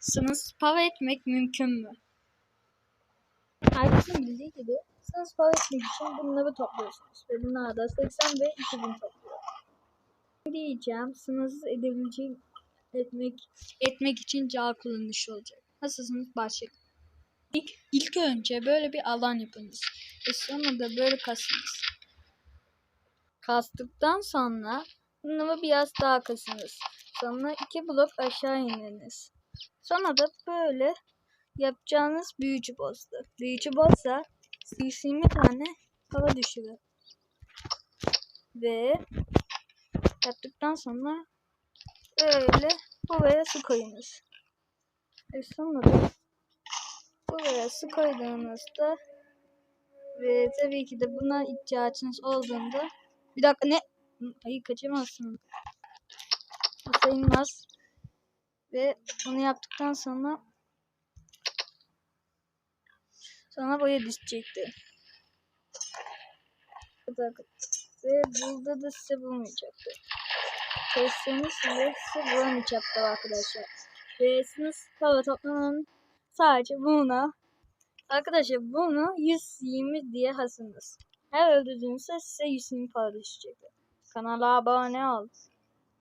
Sınırsız para etmek mümkün mü? Herkesin bildiği gibi sınırsız para etmek için bunları topluyorsunuz. Ve bunlar da 80 ve 2000 topluyor. Diyeceğim sınırsız edebileceğim etmek etmek için cağ kullanışı olacak. Nasılsınız? Başlayalım. İlk, ilk önce böyle bir alan yapınız. Ve sonra da böyle kasınız. Kastıktan sonra bunları biraz daha kasınız. Sonra iki blok aşağı ininiz. Sonra da böyle yapacağınız büyücü boss'tu. Büyücü boss da 120 tane hava düşürür. Ve yaptıktan sonra böyle buraya su koyunuz. Ve sonra da buraya su koyduğunuzda ve tabii ki de buna ihtiyacınız olduğunda bir dakika ne? Hayır kaçamazsın. Bu. Ve onu yaptıktan sonra sonra boya düşecekti. Ve burada da size bulmayacaktı. Kestiğiniz size size bulamayacaktı arkadaşlar. Ve sınıf hava toplamanın sadece buna arkadaşlar bunu 120 diye hasınız. Her öldürdüğünüzde size 120 para düşecektir. Kanala abone ol.